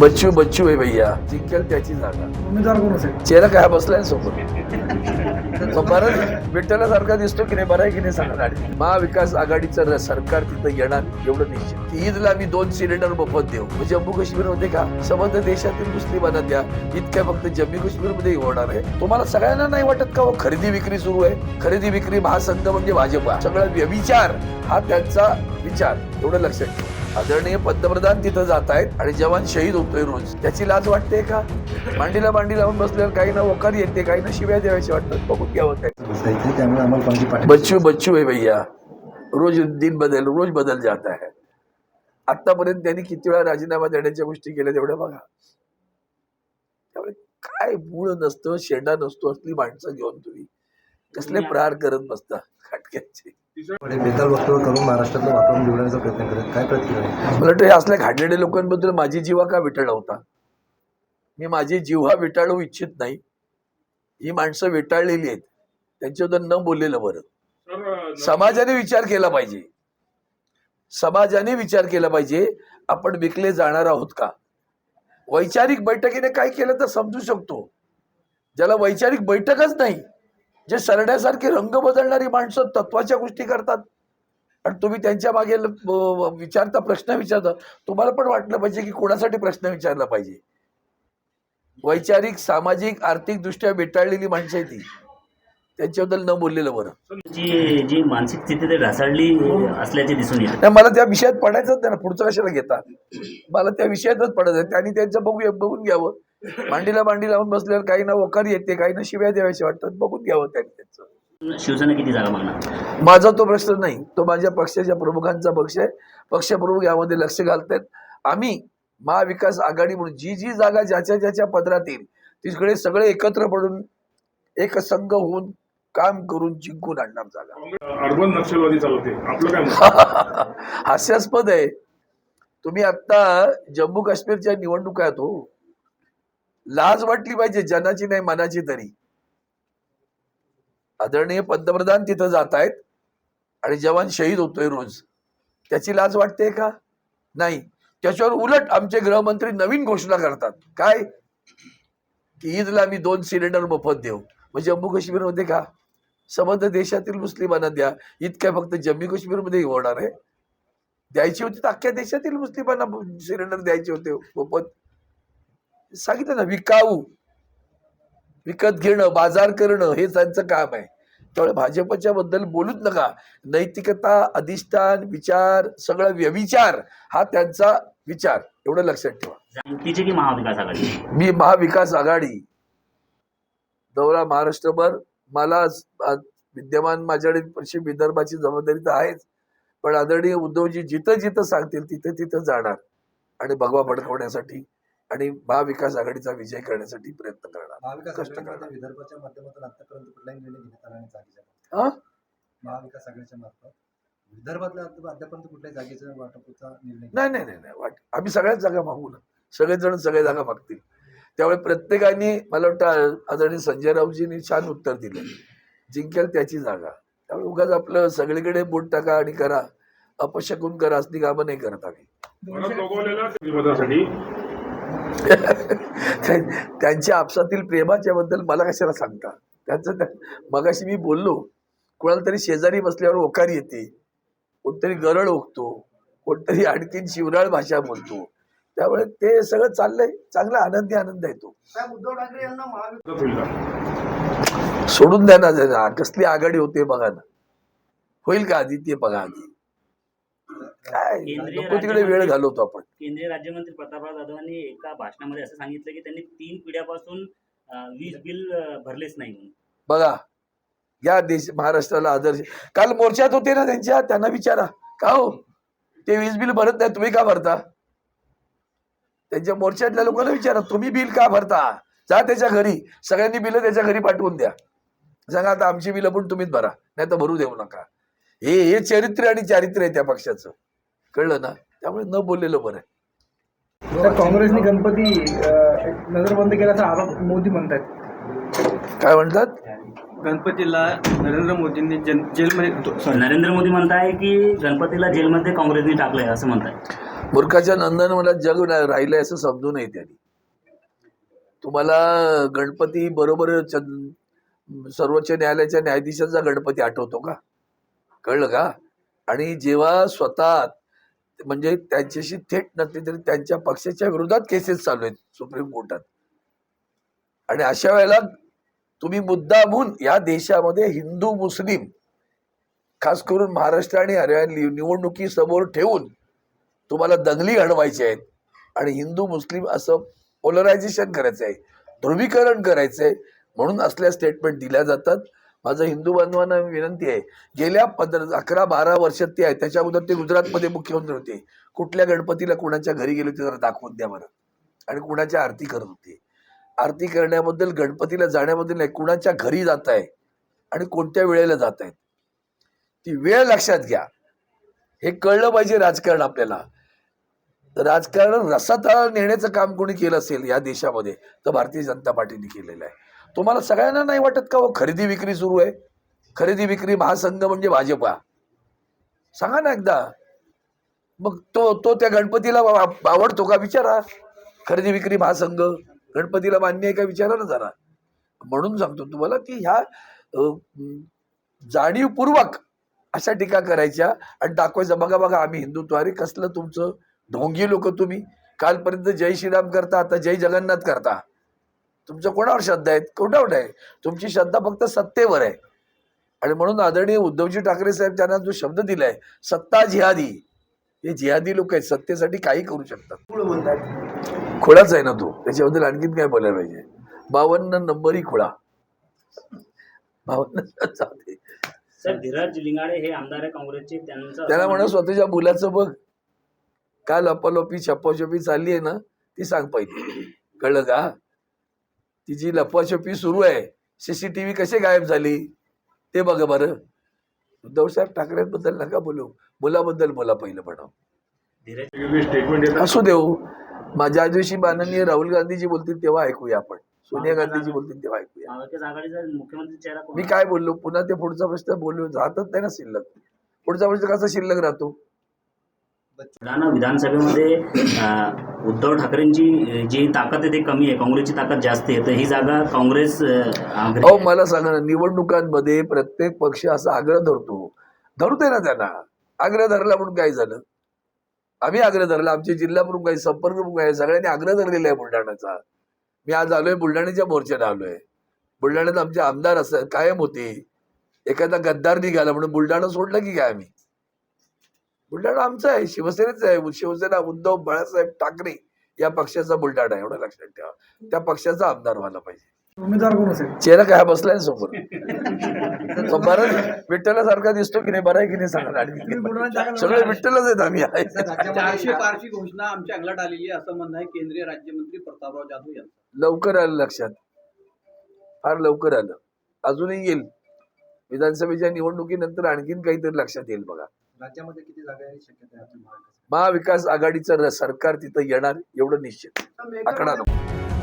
बच्चू बच्चू आहे भैया. जिंकेल त्याची जागा. उमेदवार कोण असेल? चेहरा काय बसलाय सोबत बरं विठ्ठलासारखा दिसतो की नाही? बरं आहे की नाही सांगा. गाडी महाविकास आघाडीचं सरकार तिथं येणार एवढं निश्चित. ईदला मी दोन सिलेंडर मोफत देऊ. मग जम्मू काश्मीरमध्ये का? संबंध देशातील मुस्लिमांना द्या. इतक्या फक्त जम्मू काश्मीरमध्ये होणार आहे. तुम्हाला सगळ्यांना नाही वाटत का हो, खरेदी विक्री सुरू आहे. खरेदी विक्री महासंघ म्हणजे भाजपा. सगळा व्यभिचार हा त्यांचा विचार. एवढं लक्षात ठेवा. आदरणीय पंतप्रधान तिथं जात आहेत आणि जवान शहीद होतोय रोज. त्याची लाज वाटते का? मांडीला मांडी लावून बसल्यावर काही ना वकार येते काही ना शिव्या द्याव्याचे वाटतात. बघून घ्यावं काय बच्चू बच्चू है भैया. रोज दिन बदल रोज बदल जाता है आतापर्यंत त्यांनी किती वेळा राजीनामा देण्याच्या गोष्टी केल्या तेवढ्या बघा. त्यामुळे काय मूळ नसतं शेंडा नसतो असली माणसं घेऊन तुम्ही. कसले प्रहार करत बसता खाटक्याचे? बेताल वक्तव्य करून महाराष्ट्रातलं वातावरण बिघडण्याचा प्रयत्न करत काय प्रतिक्रिया आहे? मला वाटतं हे असल्या घाडलेल्या लोकांबद्दल माझी जीवा का विटाळला होता? मी माझी जीवा विटाळू इच्छित नाही. ही माणसं विटाळलेली आहेत. त्यांच्याबद्दल न बोललेलं बरं. समाजाने विचार केला पाहिजे. समाजाने विचार केला पाहिजे आपण विकले जाणार आहोत का? वैचारिक बैठकीने काय केलं तर समजू शकतो. ज्याला वैचारिक बैठकच नाही जे सरण्यासारखे रंग बदलणारी माणसं तत्वाच्या गोष्टी करतात. आणि तुम्ही त्यांच्या मागे विचारता प्रश्न विचारता तुम्हाला पण वाटलं पाहिजे की कोणासाठी प्रश्न विचारला पाहिजे? वैचारिक सामाजिक आर्थिक दृष्ट्या बेटाळलेली माणसं आहे ती. त्यांच्याबद्दल न बोललेलं बरं. जी जी मानसिक स्थिती ते ढासळली असल्याचे दिसून येते. मला त्या विषयात पडायचंच नाही ना पुढचं कशाला घेता? मला त्या विषयातच पडायचं. त्यांनी त्यांचं बघू बघून घ्यावं. मांडीला मांडी लावून बसल्यावर काही ना वकार येते काही ना शिव्या द्याव्याचे वाटतात. बघून घ्यावं त्यांनी त्यांचं. शिवसेना किती जागा मागणार? माझा तो प्रश्न नाही. तो माझ्या पक्षाच्या प्रमुखांचा पक्ष आहे. पक्षप्रमुख यामध्ये लक्ष घालतायत आम्ही महाविकास आघाडी म्हणून जी जी जागा ज्याच्या ज्याच्या पदरात येईल तिकडे सगळे एकत्र पडून एक संघ होऊन काम करून जिंकून आणणार जागा. अर्बन नक्षलवादी चालवते आपलं काय? हास्यास्पद आहे. तुम्ही आता जम्मू काश्मीरच्या निवडणुका आहेत हो. लाज वाटली पाहिजे जनाची नाही मनाची तरी. आदरणीय पंतप्रधान तिथं जात आहेत आणि जवान शहीद होतोय रोज. त्याची लाज वाटते का? नाही. त्याच्यावर उलट आमचे गृहमंत्री नवीन घोषणा करतात. काय? की ईदला मी दोन सिलेंडर मोफत देऊ. मग जम्मू काश्मीरमध्ये का? समज देशातील मुस्लिमांना द्या. इतक्या फक्त जम्मू काश्मीरमध्ये होणार आहे. द्यायची होती तर अख्ख्या देशातील मुस्लिमांना सिलेंडर द्यायचे होते मोफत. सांगितलं ना विकाऊ. विकत घेणं बाजार करणं हे त्यांचं काम आहे. त्यामुळे भाजपच्या बद्दल बोलूच नका. नैतिकता अधिष्ठान विचार सगळं व्यविचार हा त्यांचा विचार. एवढं लक्षात ठेवा. की महाविकास आघाडी? मी महाविकास आघाडी. दौरा महाराष्ट्रभर. मला विद्यमान माझ्याकडे पश्चिम विदर्भाची जबाबदारी तर आहेच. पण आदरणीय उद्धवजी जिथं जिथं सांगतील तिथं तिथं जाणार. आणि भगवा भडकवण्यासाठी आणि महाविकास आघाडीचा विजय करण्यासाठी प्रयत्न करणार. महाविकास कष्ट करणार. विदर्भाच्या माध्यमातून आतापर्यंत कुठलाही निर्णय घेण्यात आला नाही हा? महाविकास आघाडीच्या मार्फत. विदर्भातल्या अद्याप- आतापर्यंत कुठल्याही जागेचा वाटपाचा निर्णय नाही नाही नाही नाही. वाट आम्ही सगळ्याच जागा मागू ना. सगळेच जण सगळ्या जागा मागतील. त्यामुळे प्रत्येकाने मला वाटतं आदरणीय संजय राऊतजींनी छान उत्तर दिलं. जिंकेल त्याची जागा. त्यामुळे उगाच आपलं सगळीकडे बोट टाका आणि करा. अपशकून करा असली कामं नाही करत आम्ही परत लोकवलेल्या मतासाठी त्या- त्यांच्या आपसातील प्रेमाच्या बद्दल मला कशाला सांगता? त्यांचं त्या- मगाशी मी बोललो कोणाला तरी शेजारी बसल्यावर ओकार येते कोणतरी गरळ ओकतो कोणतरी आणखीन शिवराळ भाषा बोलतो. त्यामुळे ते सगळं चाललंय चांगला आनंदी आनंद आहे तो. उद्धव ठाकरे यांना महाविकास मदत होईल का सोडून द्या ना जरा. कसली आघाडी होते बघा ना. होईल का आधी ते बघा आधी? काय? केंद्रीय नको तिकडे वेळ राज्यमंत्री- घालवतो आपण. केंद्रीय राज्यमंत्री प्रतापराव जाधवांनी एका भाषणामध्ये असं सांगितलं की त्यांनी तीन पिढ्यापासून अं, वीज बिल अं, भरलेच नाही म्हणून. बघा या देश महाराष्ट्राला आदर्श काल मोर्चात होते ना त्यांच्या? त्यांना विचारा. का हो? ते वीज बिल भरत नाही तुम्ही का भरता? त्यांच्या मोर्चातल्या लोकांना विचारा तुम्ही बिल का भरता? जा त्याच्या घरी. सगळ्यांनी बिल त्याच्या घरी पाठवून द्या. सांगा आता आमची बिलं पण तुम्हीच भरा नाही तर भरू देऊ नका. हे हे चरित्र आणि चारित्र्य आहे त्या पक्षाचं. कळलं ना? त्यामुळे न बोललेलं बरं आहे. काँग्रेसने गणपती नजरबंद केल्याचा आरोप मोदी म्हणतात काय म्हणतात? गणपतीला नरेंद्र मोदींनी जन जेलमध्ये सॉरी नरेंद्र मोदी म्हणताय की गणपतीला जेलमध्ये काँग्रेसने टाकलंय असं म्हणताय. मूर्खाच्या नंदन मला जग राहिलंय असं समजू नये त्यांनी. तुम्हाला गणपती बरोबर सर्वोच्च न्यायालयाच्या न्यायाधीशांचा गणपती आठवतो का? कळलं का? आणि जेव्हा स्वतः म्हणजे त्यांच्याशी थेट नसली तरी त्यांच्या पक्षाच्या विरोधात केसेस चालू आहेत सुप्रीम कोर्टात. आणि अशा वेळेला तुम्ही मुद्दामून या देशामध्ये हिंदू मुस्लिम खास करून महाराष्ट्र आणि हरियाणा निवडणुकी समोर ठेवून तुम्हाला दंगली घडवायची आहेत. आणि हिंदू मुस्लिम असं पोलरायझेशन करायचं आहे ध्रुवीकरण करायचं आहे म्हणून असल्या स्टेटमेंट दिल्या जातात. माझं हिंदू बांधवांना विनंती आहे गेल्या पंधरा अकरा बारा वर्षात ते आहे त्याच्या अगोदर ते गुजरातमध्ये मुख्यमंत्री होते. कुठल्या गणपतीला कुणाच्या घरी गेले होते जरा दाखवून द्या बरं. आणि कुणाच्या आरती करत होते. आरती करण्याबद्दल गणपतीला जाण्याबद्दल नाही कुणाच्या घरी जात आहे आणि कोणत्या वेळेला जात आहेत. ती वेळ लक्षात घ्या. हे कळलं पाहिजे राजकारण आपल्याला. राजकारण रसातळा नेण्याचं काम कोणी केलं असेल या देशामध्ये तर भारतीय जनता पार्टीने केलेलं आहे. तुम्हाला सगळ्यांना नाही वाटत का हो खरेदी विक्री सुरू आहे? खरेदी विक्री महासंघ म्हणजे भाजपा. सांगा ना एकदा. मग तो तो त्या गणपतीला आवडतो का? विचारा. खरेदी विक्री महासंघ गणपतीला मान्य आहे का? विचारा ना जरा. म्हणून सांगतो तुम्हाला की ह्या जाणीवपूर्वक अशा टीका करायच्या आणि दाखवायचं बघा बघा आम्ही हिंदुत्व अरे कसलं तुमचं? ढोंगी लोक तुम्ही. कालपर्यंत जय श्रीराम करता आता जय जगन्नाथ करता. तुमचं कोणावर श्रद्धा आहेत कोणावर आहे तुमची श्रद्धा फक्त सत्तेवर आहे. आणि म्हणून आदरणीय उद्धवजी ठाकरे साहेब त्यांना जो शब्द दिलाय सत्ता जिहादी हे जिहादी लोक आहेत सत्तेसाठी काही करू शकतात. खुळाच आहे ना तो. त्याच्याबद्दल आणखीन काय बोलायला पाहिजे? बावन्न नंबरही खुळा. बावन्न धीरज लिंगाडे हे आमदार आहे काँग्रेसचे. त्यांचं त्याला म्हणा स्वतःच्या मुलाचं बघ. काल लपालपी छप्पाछपी चालली आहे ना ती सांग पाहिजे कळलं का? तिची लपाछपी सुरू आहे सीसीटीव्ही कसे गायब झाली? ते बघा बरं. उद्धवसाहेब ठाकरेंबद्दल नका बोलू. मुलाबद्दल बोला पहिलं येतात असू देऊ. माझ्या दिवशी माननीय राहुल गांधीजी बोलतील तेव्हा ऐकूया आपण. सोनिया गांधीजी बोलतील तेव्हा ऐकूया. मी काय बोललो? पुन्हा ते पुढचा प्रश्न बोललो राहतच नाही ना शिल्लक. पुढचा प्रश्न कसा शिल्लक राहतो? बुलढाणा विधानसभेमध्ये उद्धव ठाकरेंची जी ताकद आहे ती कमी आहे काँग्रेसची ताकद जास्त आहे. तर ही जागा काँग्रेस अहो मला सांगा ना निवडणुकांमध्ये प्रत्येक पक्ष असा आग्रह धरतो. धरू दे ना त्यांना. आग्रह धरला म्हणून काय झालं? आम्ही आग्रह धरला. आमचे जिल्हा प्रमुख आहे संपर्क प्रमुख आहे सगळ्यांनी आग्रह धरलेला आहे बुलढाण्याचा. मी आज आलोय बुलढाण्याच्या मोर्चाला आलोय. बुलढाण्यात आमचे आमदार असं कायम होते. एखादा गद्दार निघाला म्हणून बुलढाणा सोडलं की काय आम्ही? बुलढाणा आमचा आहे. शिवसेनेचा आहे. शिवसेना उद्धव बाळासाहेब ठाकरे या पक्षाचा बुलढाणा आहे. एवढं लक्षात ठेवा. त्या पक्षाचा आमदार व्हायला पाहिजे. उमेदवार कोण असेल? चेहरा काय हा बसलाय समोर? तो बरं विठ्ठलासारखा दिसतो की नाही? बरं आहे की नाही सांगा आणि सगळे विठ्ठलच आहेत आम्ही. चारशे घोषणा आमच्या अंगलात आलेली आहे. असं म्हणणं आहे केंद्रीय राज्यमंत्री प्रतापराव जाधव यांचं. लवकर आलं लक्षात. फार लवकर आलं. अजूनही येईल. विधानसभेच्या निवडणुकीनंतर आणखीन काहीतरी लक्षात येईल बघा. राज्यामध्ये किती जागा येण्याची शक्यता आहे आपल्या महाविकास महाविकास आघाडीचं र- सरकार तिथं येणार एवढं निश्चित. आकडा नको